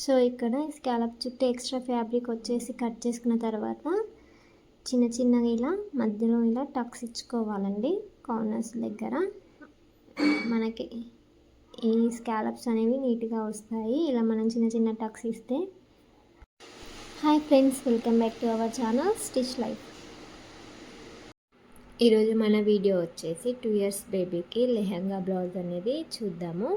So ఇక్కడ scallop చుట్టూ extra fabric వచ్చేసి కట్ చేసుకున్న తర్వాత చిన్న చిన్నగా ఇలా మధ్యలో ఇలా టక్స్ ఇచ్చుకోవాలండి కార్నర్స్ దగ్గర. మనకి ఈ స్కాలప్స్ అనేవి నీట్గా వస్తాయి. ఇలా మనం చిన్న చిన్న టక్స్ ఇస్తే. Hi friends welcome back to our channel Stitch Life. ఈరోజు మన వీడియో వచ్చేసి టూ ఇయర్స్ బేబీకి లెహంగా బ్లౌజ్ అనేది చూద్దాము.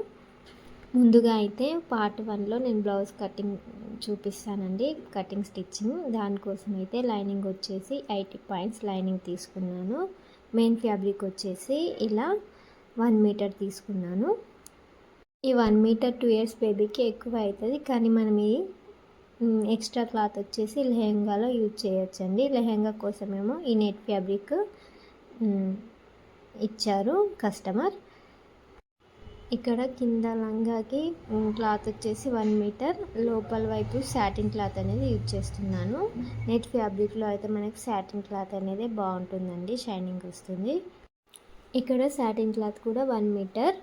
ముందుగా అయితే పార్ట్ వన్లో నేను బ్లౌజ్ కటింగ్ చూపిస్తానండి కటింగ్ స్టిచ్చింగ్. దానికోసం అయితే లైనింగ్ వచ్చేసి ఎయిటీ పాయింట్స్ లైనింగ్ తీసుకున్నాను. మెయిన్ ఫ్యాబ్రిక్ వచ్చేసి ఇలా వన్ మీటర్ తీసుకున్నాను. ఈ వన్ మీటర్ టూ ఇయర్స్ బేబీకి ఎక్కువ అవుతుంది కానీ మనం ఈ ఎక్స్ట్రా క్లాత్ వచ్చేసి లెహెంగాలో యూజ్ చేయొచ్చండి. లెహెంగా కోసమేమో ఈ నెట్ ఫ్యాబ్రిక్ ఇచ్చారు కస్టమర్. ఇక్కడ కింద లంగాకి క్లాత్ వచ్చేసి వన్ మీటర్. లోపల వైపు శాటిన్ క్లాత్ అనేది యూజ్ చేస్తున్నాను. నెట్ ఫ్యాబ్రిక్లో అయితే మనకి శాటిన్ క్లాత్ అనేది బాగుంటుందండి షైనింగ్ వస్తుంది. ఇక్కడ శాటిన్ క్లాత్ కూడా వన్ మీటర్.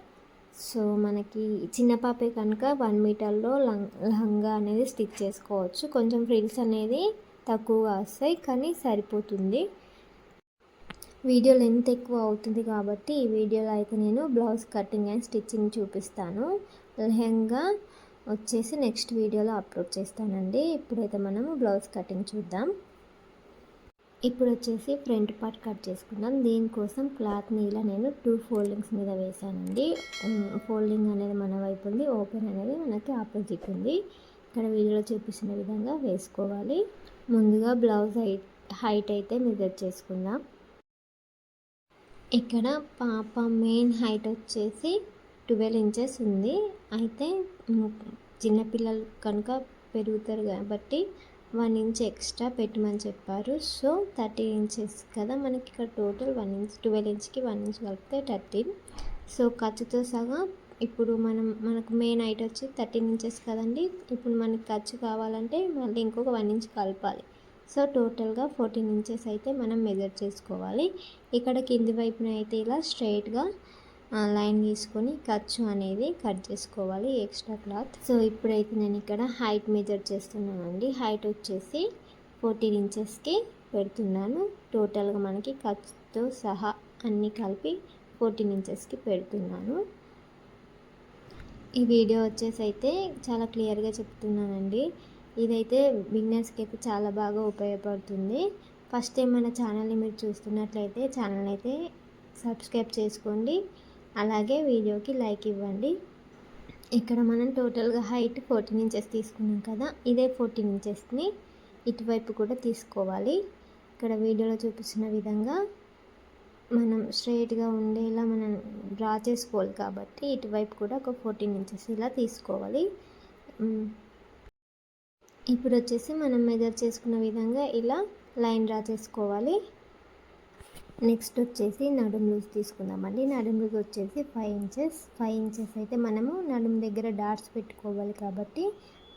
సో మనకి చిన్న పాపే కనుక వన్ మీటర్లో లంగా అనేది స్టిచ్ చేసుకోవచ్చు. కొంచెం ఫ్రిల్స్ అనేది తక్కువగా వస్తాయి కానీ సరిపోతుంది. వీడియో లెంత్ ఎక్కువ అవుతుంది కాబట్టి ఈ వీడియోలో అయితే నేను బ్లౌజ్ కటింగ్ అండ్ స్టిచ్చింగ్ చూపిస్తాను. లెహంగా వచ్చేసి నెక్స్ట్ వీడియోలో అప్లోడ్ చేస్తానండి. ఇప్పుడైతే మనము బ్లౌజ్ కటింగ్ చూద్దాం. ఇప్పుడు వచ్చేసి ఫ్రంట్ పార్ట్ కట్ చేసుకుందాం. దీనికోసం క్లాత్ని ఇలా నేను టూ ఫోల్డింగ్స్ మీద వేసానండి ఫోల్డింగ్ అనేది మన వైపు ఉంది. ఓపెన్ అనేది మనకి ఆపోజిట్ ఉంది. ఇక్కడ వీడియోలో చూపిస్తున్న విధంగా వేసుకోవాలి. ముందుగా బ్లౌజ్ హైట్ హైట్ అయితే మెజర్ చేసుకుందాం. ఇక్కడ పాప మెయిన్ హైట్ వచ్చేసి ట్వెల్వ్ ఇంచెస్ ఉంది. అయితే చిన్నపిల్లలు కనుక పెరుగుతారు కాబట్టి వన్ ఇంచ్ ఎక్స్ట్రా పెట్టమని చెప్పారు. సో థర్టీన్ ఇంచెస్ కదా మనకి ఇక్కడ టోటల్ వన్ ఇంచ్ ట్వెల్వ్ ఇంచ్కి వన్ ఇంచ్ కలిపితే థర్టీన్ సో ఖర్చుతో సగా ఇప్పుడు మనం మనకు మెయిన్ హైట్ వచ్చి థర్టీన్ ఇంచెస్ కదండి. ఇప్పుడు మనకి ఖర్చు కావాలంటే మళ్ళీ ఇంకొక వన్ ఇంచ్ కలపాలి. సో టోటల్గా ఫోర్టీన్ ఇంచెస్ అయితే మనం మెజర్ చేసుకోవాలి. ఇక్కడ కింది వైపున అయితే ఇలా స్ట్రైట్గా లైన్ తీసుకొని ఖర్చు అనేది కట్ చేసుకోవాలి ఎక్స్ట్రా క్లాత్ సో ఇప్పుడైతే నేను ఇక్కడ హైట్ మెజర్ చేస్తున్నానండి. హైట్ వచ్చేసి ఫోర్టీన్ ఇంచెస్కి పెడుతున్నాను. టోటల్గా మనకి ఖర్చుతో సహా అన్నీ కలిపి ఫోర్టీన్ ఇంచెస్కి పెడుతున్నాను. ఈ వీడియో వచ్చేసి అయితే చాలా క్లియర్గా చెప్తున్నానండి. ఇదైతే బిగినర్స్కి అయితే చాలా బాగా ఉపయోగపడుతుంది. ఫస్ట్ టైం మన ఛానల్ని మీరు చూస్తున్నట్లయితే ఛానల్ అయితే సబ్స్క్రైబ్ చేసుకోండి. అలాగే వీడియోకి లైక్ ఇవ్వండి. ఇక్కడ మనం టోటల్గా హైట్ ఫోర్టీన్ ఇంచెస్ తీసుకున్నాం కదా ఇదే ఫోర్టీన్ ఇంచెస్ని ఇటువైపు కూడా తీసుకోవాలి. ఇక్కడ వీడియోలో చూపిస్తున్న విధంగా మనం స్ట్రైట్గా ఉండేలా మనం డ్రా చేసుకోవాలి కాబట్టి ఇటువైపు కూడా ఒక ఫోర్టీన్ ఇంచెస్ ఇలా తీసుకోవాలి. ఇప్పుడు వచ్చేసి మనం మెజర్ చేసుకున్న విధంగా ఇలా లైన్ డ్రా చేసుకోవాలి. నెక్స్ట్ వచ్చేసి నడుము లూజ్ తీసుకుందామండి. నడుము లూజ్ వచ్చేసి ఫైవ్ ఇంచెస్ ఫైవ్ ఇంచెస్ అయితే మనము నడుము దగ్గర డాట్స్ పెట్టుకోవాలి కాబట్టి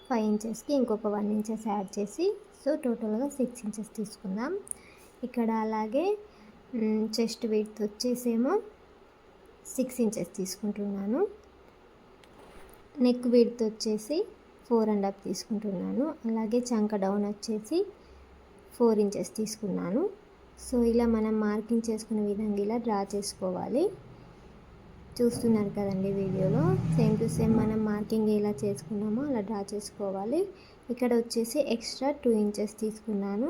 ఫైవ్ ఇంచెస్కి ఇంకొక వన్ ఇంచెస్ యాడ్ చేసి సో టోటల్గా సిక్స్ ఇంచెస్ తీసుకుందాం. ఇక్కడ అలాగే చెస్ట్ వెయిట్ వచ్చేసేమో సిక్స్ ఇంచెస్ తీసుకుంటున్నాను. నెక్ విడ్త్ వచ్చేసి ఫోర్ అండ్ హాఫ్ తీసుకుంటున్నాను. అలాగే చంక డౌన్ వచ్చేసి ఫోర్ ఇంచెస్ తీసుకున్నాను. సో ఇలా మనం మార్కింగ్ చేసుకునే విధంగా ఇలా డ్రా చేసుకోవాలి. చూస్తున్నారు కదండి వీడియోలో. సేమ్ టు సేమ్ మనం మార్కింగ్ ఎలా చేసుకున్నామో అలా డ్రా చేసుకోవాలి. ఇక్కడ వచ్చేసి ఎక్స్ట్రా టూ ఇంచెస్ తీసుకున్నాను.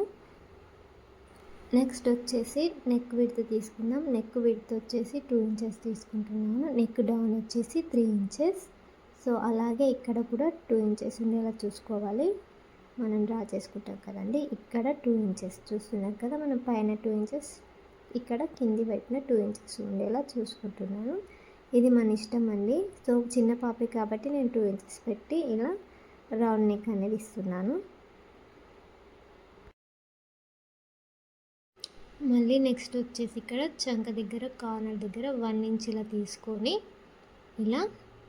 నెక్స్ట్ వచ్చేసి నెక్ విడ్త్ తీసుకుందాం. నెక్ విడ్త్ వచ్చేసి టూ ఇంచెస్ తీసుకుంటున్నాను. నెక్ డౌన్ వచ్చేసి త్రీ ఇంచెస్. సో అలాగే ఇక్కడ కూడా టూ ఇంచెస్ ఉండేలా చూసుకోవాలి. మనం డ్రా చేసుకుంటాం కదండి. ఇక్కడ టూ ఇంచెస్ చూస్తున్నాం కదా మనం పైన టూ ఇంచెస్ ఇక్కడ కింది వైపున టూ ఇంచెస్ ఉండేలా చూసుకుంటున్నాను. ఇది మన ఇష్టం అండి. సో చిన్న పాపే కాబట్టి నేను టూ ఇంచెస్ పెట్టి ఇలా రౌండ్ నెక్ అనేది ఇస్తున్నాను. మళ్ళీ నెక్స్ట్ వచ్చేసి ఇక్కడ చంక దగ్గర కార్నర్ దగ్గర వన్ ఇంచ్ ఇలా తీసుకొని ఇలా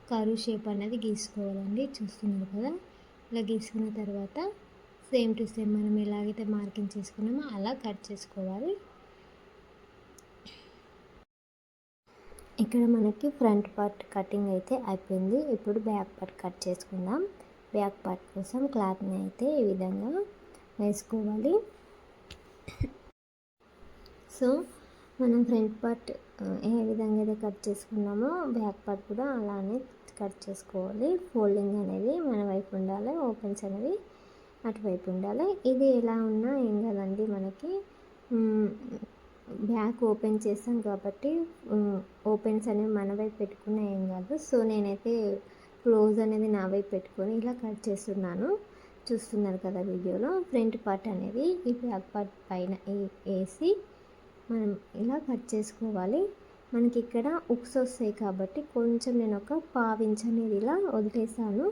కరువు షేప్ అనేది గీసుకోవాలండి. చూస్తున్నారు కదా? ఇలా గీసుకున్న తర్వాత సేమ్ టు సేమ్ మనం ఎలాగైతే మార్కింగ్ చేసుకున్నామో అలా కట్ చేసుకోవాలి. ఇక్కడ మనకి ఫ్రంట్ పార్ట్ కటింగ్ అయితే అయిపోయింది. ఇప్పుడు బ్యాక్ పార్ట్ కట్ చేసుకుందాం. బ్యాక్ పార్ట్ కోసం క్లాత్ని అయితే ఈ విధంగా వేసుకోవాలి. సో మనం ఫ్రంట్ పార్ట్ ఏ విధంగా అయితే కట్ చేసుకున్నామో బ్యాక్ పార్ట్ కూడా అలానే కట్ చేసుకోవాలి. ఫోల్డింగ్ అనేది మన వైపు ఉండాలి ఓపెన్స్ అనేవి అటువైపు ఉండాలి. ఇది ఎలా ఉన్నా ఏం కదండి మనకి. బ్యాక్ ఓపెన్ చేస్తాం కాబట్టి ఓపెన్స్ అనేవి మన వైపు పెట్టుకున్నా ఏం కాదు. సో నేనైతే క్లోజ్ అనేది నా వైపు పెట్టుకొని ఇలా కట్ చేస్తున్నాను. చూస్తున్నారు కదా వీడియోలో. ఫ్రంట్ పార్ట్ అనేది ఈ బ్యాక్ పార్ట్ పైన వేసి మనం ఇలా కట్ చేసుకోవాలి. మనకి ఇక్కడ ఉక్స్ వస్తాయి కాబట్టి కొంచెం నేను ఒక పావించ్ అనేది ఇలా వదిలేసాను.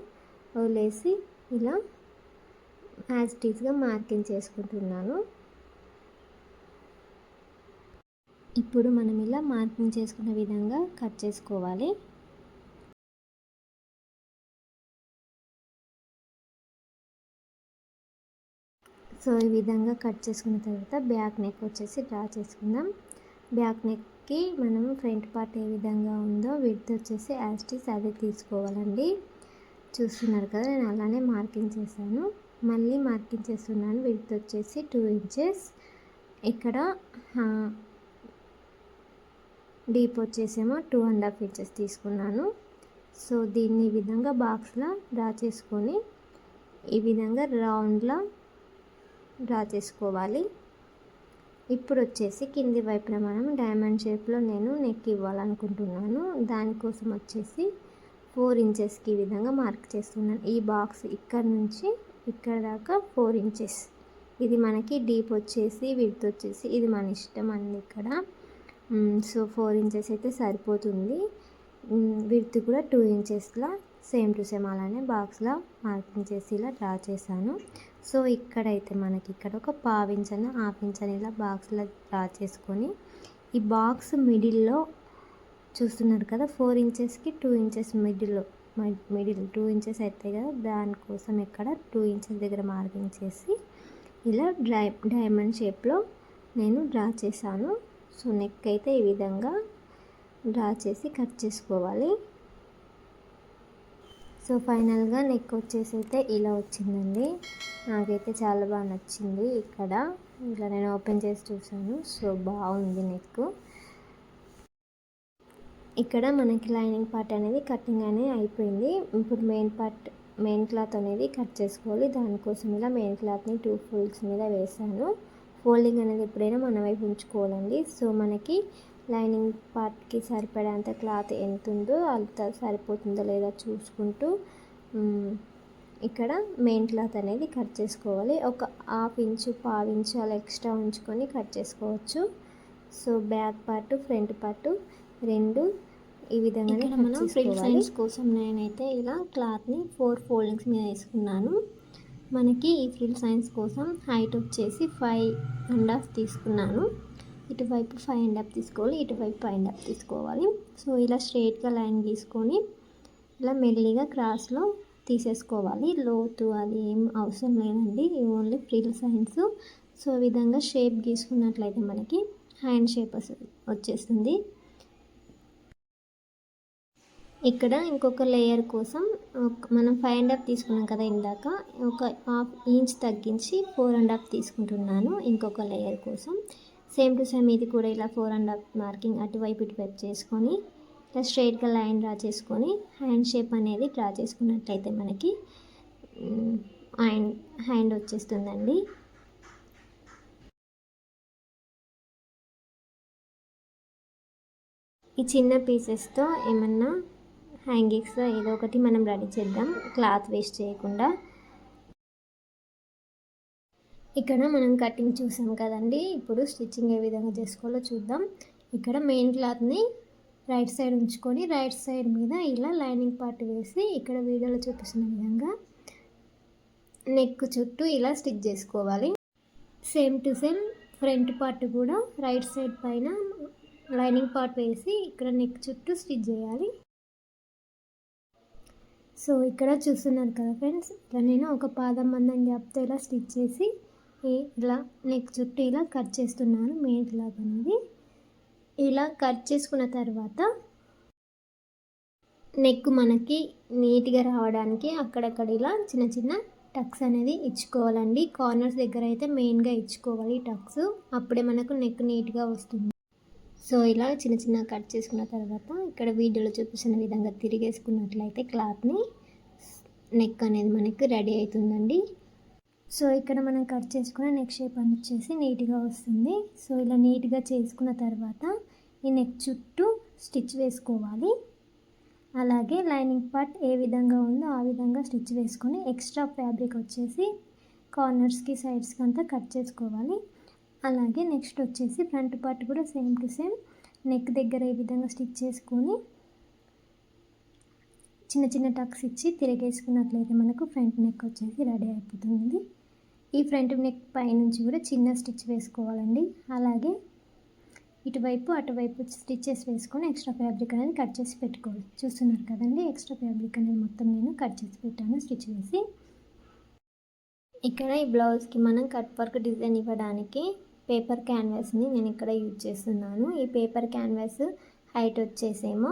వదిలేసి ఇలా యాజ్ టీజ్గా మార్కింగ్ చేసుకుంటున్నాను. ఇప్పుడు మనం ఇలా మార్కింగ్ చేసుకున్న విధంగా కట్ చేసుకోవాలి. సో ఈ విధంగా కట్ చేసుకున్న తర్వాత బ్యాక్ నెక్ వచ్చేసి డ్రా చేసుకుందాం. బ్యాక్ నెక్కి మనం ఫ్రంట్ పార్ట్ ఏ విధంగా ఉందో విడ్త్ వచ్చేసి యాస్టిస్ అదే తీసుకోవాలండి. చూస్తున్నారు కదా నేను అలానే మార్కింగ్ చేశాను. మళ్ళీ మార్కింగ్ చేస్తున్నాను విడ్త్ వచ్చేసి టూ ఇంచెస్. ఇక్కడ డీప్ వచ్చేసేమో టూ అండ్ హాఫ్ ఇంచెస్ తీసుకున్నాను. సో దీన్ని ఈ విధంగా బాక్స్లో డ్రా చేసుకొని ఈ విధంగా రౌండ్లో డ్రా చేసుకోవాలి. ఇప్పుడు వచ్చేసి కింది వైపున మనం డైమండ్ షేప్లో నేను నెక్ ఇవ్వాలనుకుంటున్నాను. దానికోసం వచ్చేసి ఫోర్ ఇంచెస్కి ఈ విధంగా మార్క్ చేస్తున్నాను. ఈ బాక్స్ ఇక్కడ నుంచి ఇక్కడ దాకా ఫోర్ ఇంచెస్. ఇది మనకి డీప్ వచ్చేసి విడ్త్ వచ్చేసి ఇది మన ఇష్టం అండి ఇక్కడ. సో ఫోర్ ఇంచెస్ అయితే సరిపోతుంది. విడ్త్ కూడా టూ ఇంచెస్లా సేమ్ టు సేమ్ అలానే బాక్స్లో మార్కింగ్ చేసి ఇలా డ్రా చేశాను. సో ఇక్కడైతే మనకి ఇక్కడ ఒక పావించను ఆపించను ఇలా బాక్స్లో డ్రా చేసుకొని ఈ బాక్స్ మిడిల్లో చూస్తున్నారు కదా ఫోర్ ఇంచెస్కి టూ ఇంచెస్ మిడిల్లో మిడిల్ టూ ఇంచెస్ అవుతాయి కదా దానికోసం ఇక్కడ టూ ఇంచెస్ దగ్గర మార్కింగ్ చేసి ఇలా డ్రై డైమండ్ షేప్లో నేను డ్రా చేశాను. సో నెక్ అయితే ఈ విధంగా డ్రా చేసి కట్ చేసుకోవాలి. సో ఫైనల్గా నెక్ వచ్చేసి అయితే ఇలా వచ్చిందండి. నాకైతే చాలా బాగా నచ్చింది ఇక్కడ. ఇలా నేను ఓపెన్ చేసి చూసాను సో బాగుంది నెక్. ఇక్కడ మనకి లైనింగ్ పార్ట్ అనేది కటింగ్ అనేది అయిపోయింది. ఇప్పుడు మెయిన్ పార్ట్ మెయిన్ క్లాత్ అనేది కట్ చేసుకోవాలి. దానికోసం ఇలా మెయిన్ క్లాత్ని టూ ఫోల్డ్స్ మీద వేసాను ఫోల్డింగ్ అనేది ఎప్పుడైనా మన వైపు ఉంచుకోవాలండి. సో మనకి లైనింగ్ పార్ట్కి సరిపడేంత క్లాత్ ఎంత ఉందో అంత సరిపోతుందో లేదా చూసుకుంటూ ఇక్కడ మెయిన్ క్లాత్ అనేది కట్ చేసుకోవాలి. ఒక హాఫ్ ఇంచు పావు ఇంచు అలా ఎక్స్ట్రా ఉంచుకొని కట్ చేసుకోవచ్చు. So back part front part రెండు ఈ విధంగా మనం ఫ్రంట్ సైడ్స్ కోసం నేనైతే ఇలా క్లాత్ని ఫోర్ ఫోల్డింగ్స్ మీద వేసుకున్నాను. మనకి ఈ ఫ్రిల్ సైన్స్ కోసం హైట్ వచ్చేసి ఫైవ్ అండ్ హాఫ్ తీసుకున్నాను. ఇటువైపు ఫైవ్ అండ్ హాఫ్ తీసుకోవాలి ఇటువైపు ఫైవ్ అండ్ హాఫ్ తీసుకోవాలి. సో ఇలా స్ట్రేట్గా లైన్ గీసుకొని ఇలా మెల్లిగా క్రాస్లో తీసేసుకోవాలి. లోతు అది ఏం అవసరం లేదండి ఓన్లీ ఫ్రీల్ సైన్స్ సో ఈ విధంగా షేప్ గీసుకున్నట్లయితే మనకి హ్యాండ్ షేప్ వచ్చేస్తుంది. ఇక్కడ ఇంకొక లేయర్ కోసం మనం ఫైవ్ అండ్ హాఫ్ తీసుకున్నాం కదా ఇందాక ఒక హాఫ్ ఇంచ్ తగ్గించి ఫోర్ అండ్ హాఫ్ తీసుకుంటున్నాను ఇంకొక లేయర్ కోసం. సేమ్ టు సేమ్ ఇది కూడా ఇలా ఫోర్ అండ్ హాఫ్ మార్కింగ్ అటువైపు ఇటువైపు చేసుకొని ఇలా స్ట్రైట్గా లైన్ డ్రా చేసుకొని హ్యాండ్ షేప్ అనేది డ్రా చేసుకున్నట్లయితే మనకి హ్యాండ్ హ్యాండ్ వచ్చేస్తుందండి. ఈ చిన్న పీసెస్తో ఏమన్నా హ్యాంగింగ్స్ ఏదో ఒకటి మనం రెడీ చేద్దాం క్లాత్ వేస్ట్ చేయకుండా. ఇక్కడ మనం కటింగ్ చూసాం కదండి. ఇప్పుడు స్టిచ్చింగ్ ఏ విధంగా చేసుకోవాలో చూద్దాం. ఇక్కడ మెయిన్ క్లాత్ని రైట్ సైడ్ ఉంచుకొని రైట్ సైడ్ మీద ఇలా లైనింగ్ పార్ట్ వేసి ఇక్కడ వీడియోలో చూపిస్తున్న విధంగా నెక్ చుట్టూ ఇలా స్టిచ్ చేసుకోవాలి. Same to same front part కూడా రైట్ సైడ్ పైన లైనింగ్ పార్ట్ వేసి ఇక్కడ నెక్ చుట్టూ స్టిచ్ చేయాలి. సో ఇక్కడ చూస్తున్నారు కదా ఫ్రెండ్స్ ఇక్కడ నేను ఒక పాదం మందం గ్యాప్తో ఇలా స్టిచ్ చేసి ఇలా నెక్ చుట్టూ ఇలా కట్ చేస్తున్నాను. మెయిన్ క్లాత్ అనేది. ఇలా కట్ చేసుకున్న తర్వాత నెక్ మనకి నీట్గా రావడానికి అక్కడక్కడ ఇలా చిన్న చిన్న టక్స్ అనేది ఇచ్చుకోవాలండి. కార్నర్స్ దగ్గర అయితే మెయిన్గా ఇచ్చుకోవాలి టక్స్ అప్పుడే మనకు నెక్ నీట్గా వస్తుంది. సో ఇలా చిన్న చిన్న కట్ చేసుకున్న తర్వాత ఇక్కడ వీడియోలో చూపించిన విధంగా తిరిగేసుకున్నట్లయితే క్లాత్ని నెక్ అనేది మనకి రెడీ అవుతుందండి. సో ఇక్కడ మనం కట్ చేసుకున్న నెక్ షేప్ అని వచ్చేసి నీట్గా వస్తుంది. సో ఇలా నీట్గా చేసుకున్న తర్వాత ఈ నెక్ చుట్టూ స్టిచ్ వేసుకోవాలి. అలాగే లైనింగ్ పార్ట్ ఏ విధంగా ఉందో ఆ విధంగా స్టిచ్ వేసుకొని ఎక్స్ట్రా ఫ్యాబ్రిక్ వచ్చేసి కార్నర్స్కి సైడ్స్కి అంతా కట్ చేసుకోవాలి. అలాగే నెక్స్ట్ వచ్చేసి ఫ్రంట్ పార్ట్ కూడా సేమ్ టు సేమ్ నెక్ దగ్గర ఈ విధంగా స్టిచ్ చేసుకొని చిన్న చిన్న టక్స్ ఇచ్చి తిరిగేసుకున్నట్లయితే మనకు ఫ్రంట్ నెక్ వచ్చేసి రెడీ అయిపోతుంది. ఈ ఫ్రంట్ నెక్ పైనుంచి కూడా చిన్న స్టిచ్ వేసుకోవాలండి. అలాగే ఇటువైపు అటువైపు స్టిచ్చెస్ వేసుకొని ఎక్స్ట్రా ఫ్యాబ్రిక్ అనేది కట్ చేసి పెట్టుకోవాలి. చూస్తున్నారు కదండి ఎక్స్ట్రా ఫ్యాబ్రిక్ అనేది మొత్తం నేను కట్ చేసి పెట్టాను స్టిచ్ వేసి. ఇక్కడ ఈ బ్లౌజ్కి మనం కట్ వర్క్ డిజైన్ ఇవ్వడానికి పేపర్ క్యాన్వాస్ని నేను ఇక్కడ యూజ్ చేస్తున్నాను. ఈ పేపర్ క్యాన్వాస్ హైట్ వచ్చేసేమో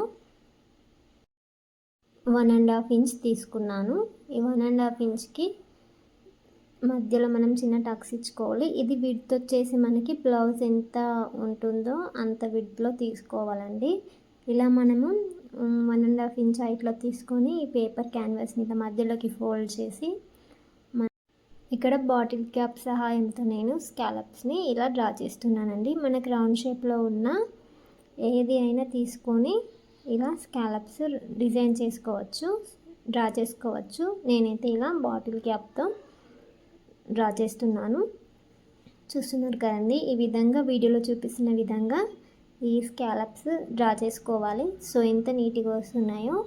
వన్ అండ్ హాఫ్ ఇంచ్ తీసుకున్నాను. ఈ వన్ అండ్ హాఫ్ ఇంచ్కి మధ్యలో మనం చిన్న టక్స్ ఇచ్చుకోవాలి. ఇది విడ్త్ వచ్చేసి మనకి బ్లౌజ్ ఎంత ఉంటుందో అంత విడ్త్లో తీసుకోవాలండి. ఇలా మనము వన్ అండ్ హాఫ్ ఇంచ్ హైట్లో తీసుకొని ఈ పేపర్ క్యాన్వాస్ని ఇలా మధ్యలోకి ఫోల్డ్ చేసి ఇక్కడ బాటిల్ క్యాప్ సహాయంతో నేను స్కాలప్స్ని ఇలా డ్రా చేస్తున్నానండి. మనకి రౌండ్ షేప్లో ఉన్న ఏది అయినా తీసుకొని ఇలా స్కాలప్స్ డిజైన్ చేసుకోవచ్చు డ్రా చేసుకోవచ్చు. నేనైతే ఇలా బాటిల్ క్యాప్తో డ్రా చేస్తున్నాను. చూస్తున్నారు కదండి ఈ విధంగా వీడియోలో చూపిస్తున్న విధంగా ఈ స్కాలప్స్ డ్రా చేసుకోవాలి. సో ఎంత నీట్గా వస్తున్నాయో.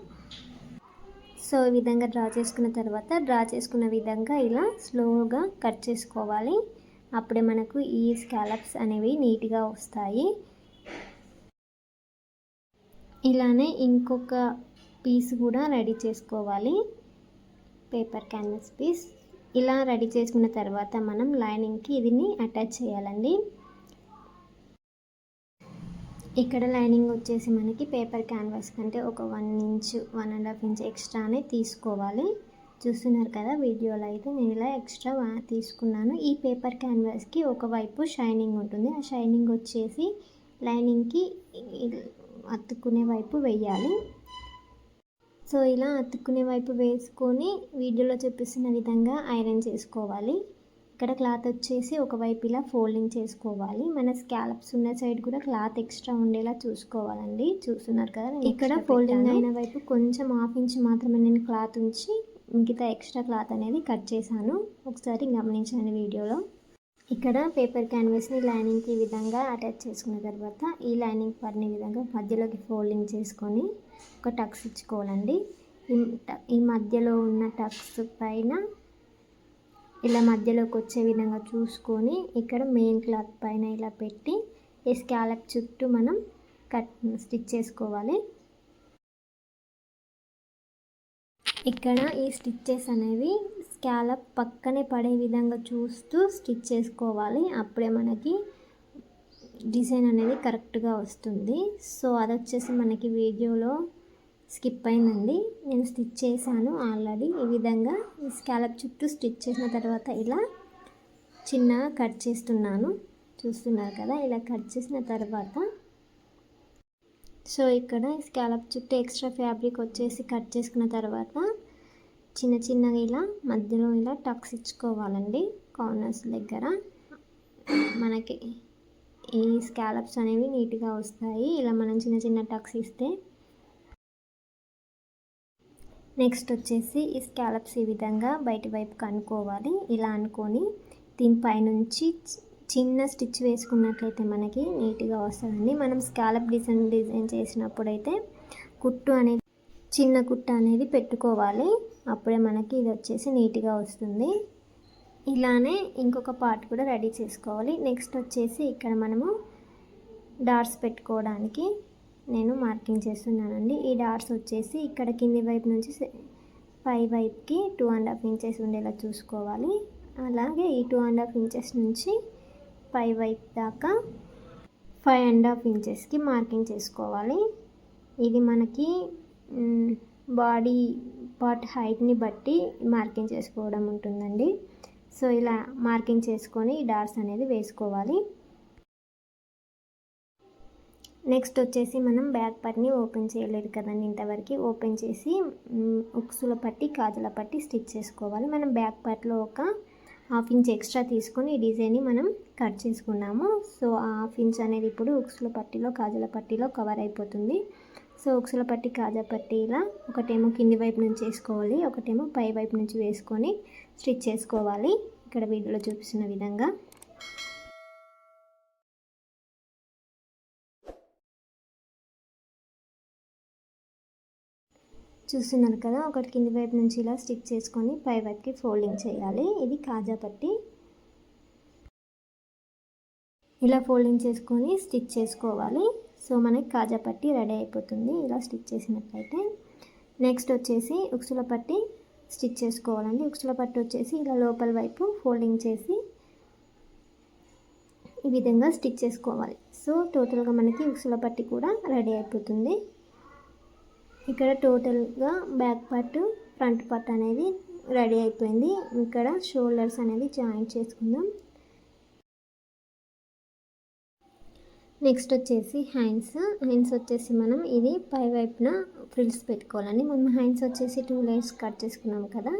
సో ఈ విధంగా డ్రా చేసుకున్న తర్వాత డ్రా చేసుకున్న విధంగా ఇలా స్లోగా కట్ చేసుకోవాలి. అప్పుడే మనకు ఈ స్కాలప్స్ అనేవి నీట్గా వస్తాయి. ఇలానే ఇంకొక పీస్ కూడా రెడీ చేసుకోవాలి. పేపర్ క్యాన్వస్ పీస్ ఇలా రెడీ చేసుకున్న తర్వాత మనం లైనింగ్కి ఇదిని అటాచ్ చేయాలండి. ఇక్కడ లైనింగ్ వచ్చేసి మనకి పేపర్ క్యాన్వాస్ కంటే ఒక one inch one and half inch ఎక్స్ట్రానే తీసుకోవాలి. చూస్తున్నారు కదా వీడియోలో అయితే నేను ఇలా ఎక్స్ట్రా తీసుకున్నాను. ఈ పేపర్ క్యాన్వాస్కి ఒకవైపు షైనింగ్ ఉంటుంది. ఆ షైనింగ్ వచ్చేసి లైనింగ్కి అతుక్కునే వైపు వెయ్యాలి. సో ఇలా అతుక్కునే వైపు వేసుకొని వీడియోలో చూపిస్తున్న విధంగా ఐరన్ చేసుకోవాలి. ఇక్కడ క్లాత్ వచ్చేసి ఒకవైపు ఇలా ఫోల్డింగ్ చేసుకోవాలి. మన స్కాలప్స్ ఉన్న సైడ్ కూడా క్లాత్ ఎక్స్ట్రా ఉండేలా చూసుకోవాలండి. చూస్తున్నారు కదా ఇక్కడ ఫోల్డింగ్ అయిన వైపు కొంచెం హాఫ్ ఇంచ్ మాత్రమే నేను క్లాత్ ఉంచి మిగతా ఎక్స్ట్రా క్లాత్ అనేది కట్ చేశాను. ఒకసారి గమనించండి వీడియోలో. ఇక్కడ పేపర్ క్యాన్వాస్ని లైనింగ్కి ఈ విధంగా అటాచ్ చేసుకున్న తర్వాత ఈ లైనింగ్ పడిన విధంగా మధ్యలోకి ఫోల్డింగ్ చేసుకొని ఒక టక్స్ ఇచ్చుకోవాలండి. ఈ మధ్యలో ఉన్న టక్స్ పైన ఇలా మధ్యలోకి వచ్చే విధంగా చూసుకొని ఇక్కడ మెయిన్ క్లాత్ పైన ఇలా పెట్టి ఈ స్కాలప్ చుట్టూ మనం కట్ స్టిచ్ చేసుకోవాలి. ఇక్కడ ఈ స్టిచ్చెస్ అనేవి స్కాలప్ పక్కనే పడే విధంగా చూస్తూ స్టిచ్ చేసుకోవాలి. అప్పుడే మనకి డిజైన్ అనేది కరెక్ట్గా వస్తుంది. సో అది వచ్చేసి మనకి వీడియోలో స్కిప్ అయిందండి. నేను స్టిచ్ చేశాను ఆల్రెడీ. ఈ విధంగా ఈ స్కాలప్ చుట్టూ స్టిచ్ చేసిన తర్వాత ఇలా చిన్నగా కట్ చేస్తున్నాను. చూస్తున్నారు కదా ఇలా కట్ చేసిన తర్వాత. సో ఇక్కడ స్కాలప్ చుట్టూ ఎక్స్ట్రా ఫ్యాబ్రిక్ వచ్చేసి కట్ చేసుకున్న తర్వాత చిన్న చిన్నగా ఇలా మధ్యలో ఇలా టక్స్ ఇచ్చుకోవాలండి కార్నర్స్ దగ్గర. మనకి ఈ స్కాలప్స్ అనేవి నీట్గా వస్తాయి. ఇలా మనం చిన్న చిన్న టక్స్ ఇస్తే. నెక్స్ట్ వచ్చేసి ఈ స్కాలప్స్ ఈ విధంగా బయట వైపు కనుక్కోవాలి ఇలా అనుకొని దీనిపైనుంచి చిన్న స్టిచ్ వేసుకున్నట్లయితే మనకి నీట్గా వస్తుందండి. మనం స్కాలప్ డిజైన్ డిజైన్ చేసినప్పుడైతే కుట్టు అనేది చిన్న కుట్ట అనేది పెట్టుకోవాలి. అప్పుడే మనకి ఇది వచ్చేసి నీట్గా వస్తుంది. ఇలానే ఇంకొక పార్ట్ కూడా రెడీ చేసుకోవాలి. నెక్స్ట్ వచ్చేసి ఇక్కడ మనము డాట్స్ పెట్టుకోవడానికి నేను మార్కింగ్ చేస్తున్నానండి. ఈ డాట్స్ వచ్చేసి ఇక్కడ కింది వైపు నుంచి పై వైపుకి టూ అండ్ హాఫ్ ఇంచెస్ ఉండేలా చూసుకోవాలి. అలాగే ఈ టూ అండ్ హాఫ్ ఇంచెస్ నుంచి పై వైపు దాకా ఫైవ్ అండ్ హాఫ్ ఇంచెస్కి మార్కింగ్ చేసుకోవాలి. ఇది మనకి బాడీ పార్ట్ హైట్ని బట్టి మార్కింగ్ చేసుకోవడం ఉంటుందండి. సో ఇలా మార్కింగ్ చేసుకొని డాట్స్ అనేది వేసుకోవాలి. నెక్స్ట్ వచ్చేసి మనం బ్యాక్ పార్ట్ని ఓపెన్ చేయలేదు కదండి ఇంతవరకు. ఓపెన్ చేసి ఉక్సుల పట్టి కాజుల పట్టి స్టిచ్ చేసుకోవాలి. మనం బ్యాక్ పార్ట్లో ఒక హాఫ్ ఇంచ్ ఎక్స్ట్రా తీసుకొని ఈ డిజైన్ని మనం కట్ చేసుకున్నాము. సో ఆ హాఫ్ ఇంచ్ అనేది ఇప్పుడు ఉక్సుల పట్టిలో కాజుల పట్టిలో కవర్ అయిపోతుంది. సోక్సుల పట్టి కాజా పట్టి ఇలా ఒకటేమో కింది వైపు నుంచి వేసుకోవాలి ఒకటేమో పై వైపు నుంచి వేసుకొని స్టిచ్ చేసుకోవాలి. ఇక్కడ వీడియోలో చూపిస్తున్న విధంగా. చూస్తున్నారు కదా ఒకటి కింది వైపు నుంచి ఇలా స్టిచ్ చేసుకొని పై వైపుకి ఫోల్డింగ్ చేయాలి. ఇది కాజా పట్టి. ఇలా ఫోల్డింగ్ చేసుకొని స్టిచ్ చేసుకోవాలి. సో మనకి కాజా పట్టి రెడీ అయిపోతుంది ఇలా స్టిచ్ చేసినట్లయితే. నెక్స్ట్ వచ్చేసి ఉక్సుల పట్టి స్టిచ్ చేసుకోవాలండి. ఉక్సుల పట్టు వచ్చేసి ఇలా లోపల వైపు ఫోల్డింగ్ చేసి ఈ విధంగా స్టిచ్ చేసుకోవాలి. సో టోటల్గా మనకి ఉక్సుల పట్టి కూడా రెడీ అయిపోతుంది. ఇక్కడ టోటల్గా బ్యాక్ పార్ట్ ఫ్రంట్ పార్ట్ అనేది రెడీ అయిపోయింది. ఇక్కడ షోల్డర్స్ అనేది జాయింట్ చేసుకుందాం. నెక్స్ట్ వచ్చేసి హ్యాండ్స్ హ్యాండ్స్ వచ్చేసి మనం ఇది పై వైపున ఫ్రిల్స్ పెట్టుకోవాలండి. మనం హ్యాండ్స్ వచ్చేసి టూ లైన్స్ కట్ చేసుకున్నాం కదా.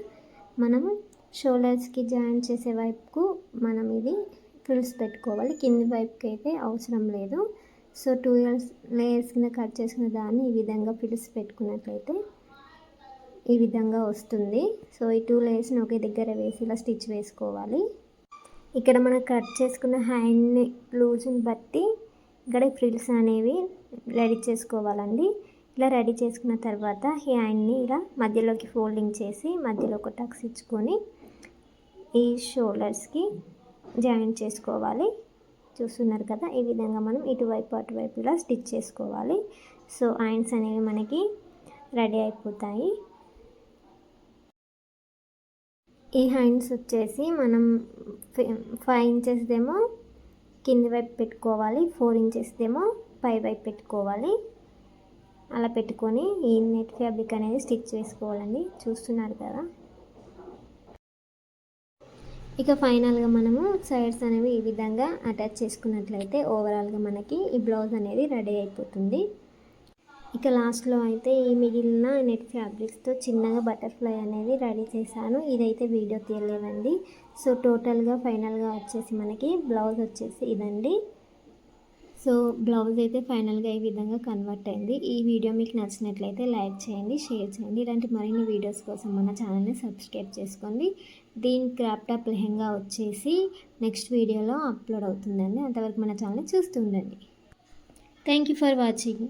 మనము షోల్డర్స్కి జాయిన్ చేసే వైపుకు మనం ఇది ఫ్రిల్స్ పెట్టుకోవాలి. కింది వైపుకి అయితే అవసరం లేదు. సో టూ ఇయర్స్ లేయర్స్ కింద కట్ చేసుకున్న దాన్ని ఈ విధంగా ఫ్రిల్స్ పెట్టుకున్నట్లయితే ఈ విధంగా వస్తుంది. సో ఈ టూ లేయర్స్ని ఒకే దగ్గర వేసి ఇలా స్టిచ్ వేసుకోవాలి. ఇక్కడ మనం కట్ చేసుకున్న హ్యాండ్ని లూజ్ని బట్టి ఇక్కడ ఫ్రిల్స్ అనేవి రెడీ చేసుకోవాలండి. ఇలా రెడీ చేసుకున్న తర్వాత హ్యాండ్ని ఇలా మధ్యలోకి ఫోల్డింగ్ చేసి మధ్యలో ఒక టక్స్ ఇచ్చుకొని ఈ షోల్డర్స్కి జాయింట్ చేసుకోవాలి. చూస్తున్నారు కదా ఈ విధంగా మనం ఇటువైపు అటువైపు ఇలా స్టిచ్ చేసుకోవాలి. సో ఆయన్స్ అనేవి మనకి రెడీ అయిపోతాయి. ఈ హ్యాండ్స్ వచ్చేసి మనం ఫైవ్ ఇంచెస్దేమో కింది వైపు పెట్టుకోవాలి ఫోర్ ఇంచెస్ ఏమో పై వైపు పెట్టుకోవాలి. అలా పెట్టుకొని ఈ నెట్ ఫ్యాబ్రిక్ అనేది స్టిచ్ చేసుకోవాలండి. చూస్తున్నారు కదా. ఇక ఫైనల్గా మనము సైడ్స్ అనేవి ఈ విధంగా అటాచ్ చేసుకున్నట్లయితే ఓవరాల్గా మనకి ఈ బ్లౌజ్ అనేది రెడీ అయిపోతుంది. ఇక లాస్ట్లో అయితే ఈ మిగిలిన నెట్ ఫ్యాబ్రిక్స్తో చిన్నగా బటర్ఫ్లై అనేది రెడీ చేశాను. ఇదైతే వీడియో తీయలేదండి. సో టోటల్గా ఫైనల్గా వచ్చేసి మనకి బ్లౌజ్ వచ్చేసి ఇదండి. సో బ్లౌజ్ అయితే ఫైనల్గా ఈ విధంగా కన్వర్ట్ అయింది. ఈ వీడియో మీకు నచ్చినట్లయితే లైక్ చేయండి షేర్ చేయండి. ఇలాంటి మరిన్ని వీడియోస్ కోసం మన ఛానల్ని సబ్స్క్రైబ్ చేసుకోండి. దీని క్రాప్టాప్ లెహెంగా వచ్చేసి నెక్స్ట్ వీడియోలో అప్లోడ్ అవుతుందండి. అంతవరకు మన ఛానల్ని చూస్తూ ఉండండి. Thank you for watching.